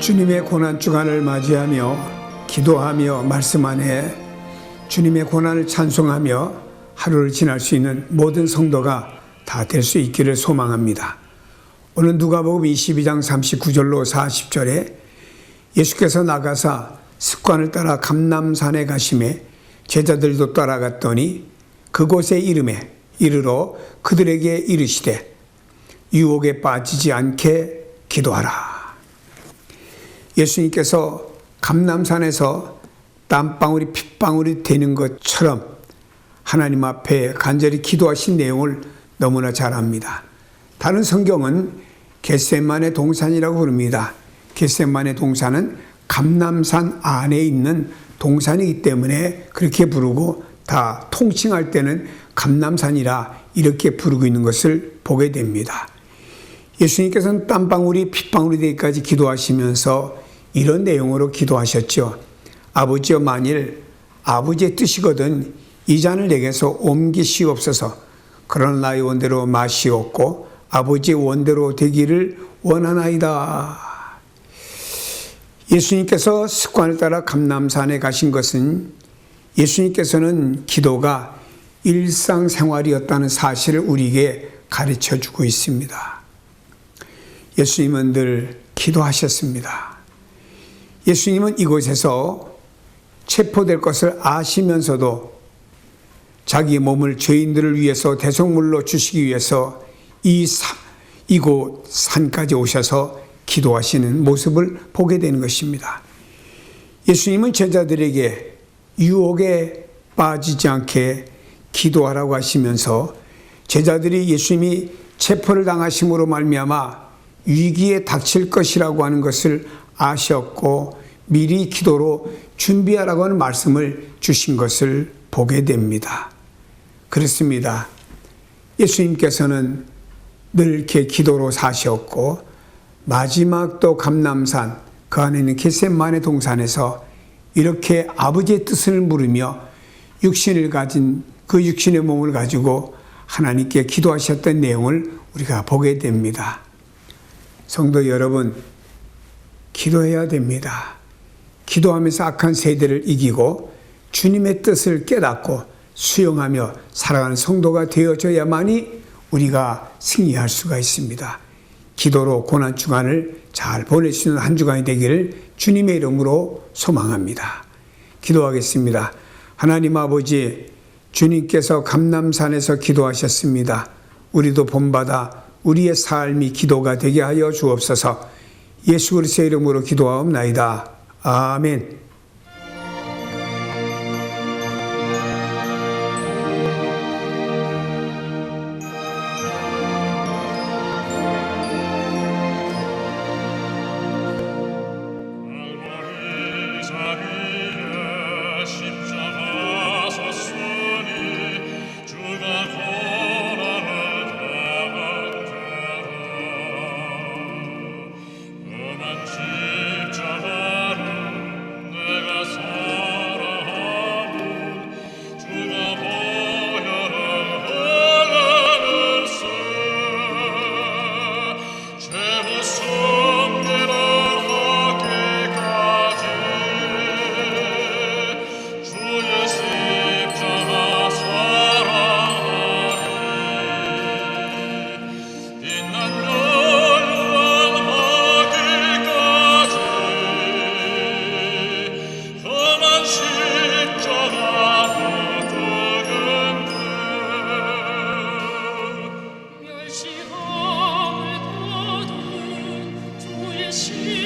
주님의 고난 주간을 맞이하며 기도하며 말씀 안에 주님의 고난을 찬송하며 하루를 지날 수 있는 모든 성도가 다 될 수 있기를 소망합니다. 오늘 누가복음 22장 39절로 40절에 예수께서 나가사 습관을 따라 감남산에 가심에 제자들도 따라갔더니 그곳의 이름에 이르러 그들에게 이르시되 유혹에 빠지지 않게 기도하라. 예수님께서 감남산에서 땀방울이 핏방울이 되는 것처럼 하나님 앞에 간절히 기도하신 내용을 너무나 잘 압니다. 다른 성경은 겟세만의 동산이라고 부릅니다. 겟세만의 동산은 감남산 안에 있는 동산이기 때문에 그렇게 부르고 다 통칭할 때는 감남산이라 이렇게 부르고 있는 것을 보게 됩니다. 예수님께서는 땀방울이 핏방울이 되기까지 기도하시면서 이런 내용으로 기도하셨죠. 아버지여 만일 아버지의 뜻이거든 이 잔을 내게서 옮기시옵소서. 그러나 나의 원대로 마시옵고 아버지의 원대로 되기를 원하나이다. 예수님께서 습관을 따라 감남산에 가신 것은 예수님께서는 기도가 일상생활이었다는 사실을 우리에게 가르쳐 주고 있습니다. 예수님은 늘 기도하셨습니다. 예수님은 이곳에서 체포될 것을 아시면서도 자기 몸을 죄인들을 위해서 대속물로 주시기 위해서 이 사, 이곳 산까지 오셔서 기도하시는 모습을 보게 되는 것입니다. 예수님은 제자들에게 유혹에 빠지지 않게 기도하라고 하시면서 제자들이 예수님이 체포를 당하심으로 말미암아 위기에 닥칠 것이라고 하는 것을 아셨고 미리 기도로 준비하라고 하는 말씀을 주신 것을 보게 됩니다. 그렇습니다. 예수님께서는 늘 이렇게 기도로 사셨고 마지막 또 감남산 그 안에 있는 겟셋만의 동산에서 이렇게 아버지의 뜻을 물으며 육신을 가진 그 육신의 몸을 가지고 하나님께 기도하셨던 내용을 우리가 보게 됩니다. 성도 여러분, 기도해야 됩니다. 기도하면서 악한 세대를 이기고 주님의 뜻을 깨닫고 수용하며 살아가는 성도가 되어져야만이 우리가 승리할 수가 있습니다. 기도로 고난 주간을 잘 보낼 수 있는 한 주간이 되기를 주님의 이름으로 소망합니다. 기도하겠습니다. 하나님 아버지, 주님께서 감남산에서 기도하셨습니다. 우리도 본받아 우리의 삶이 기도가 되게 하여 주옵소서. 예수 그리스도의 이름으로 기도하옵나이다. 아멘. 心。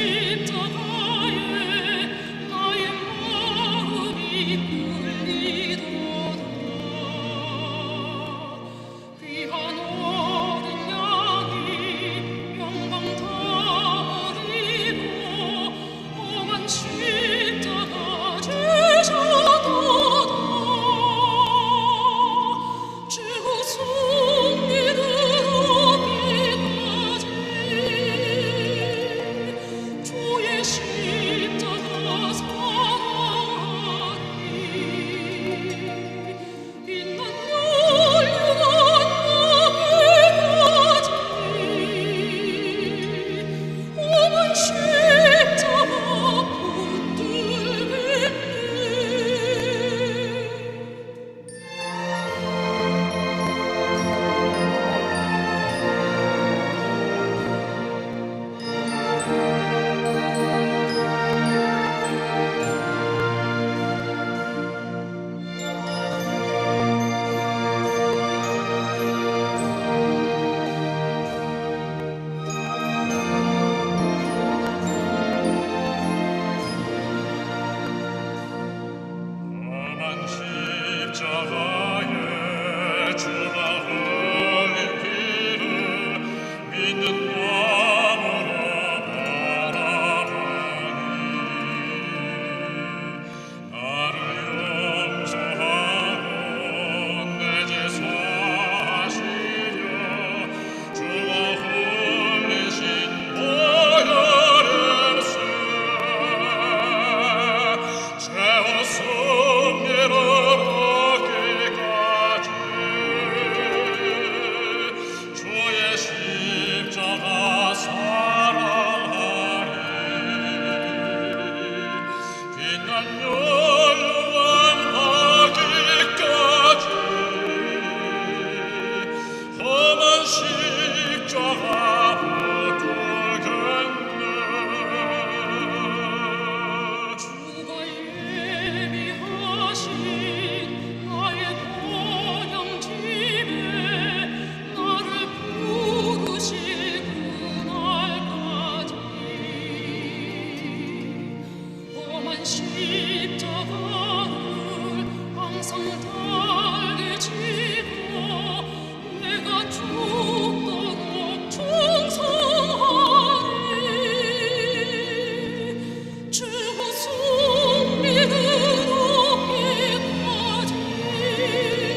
ti.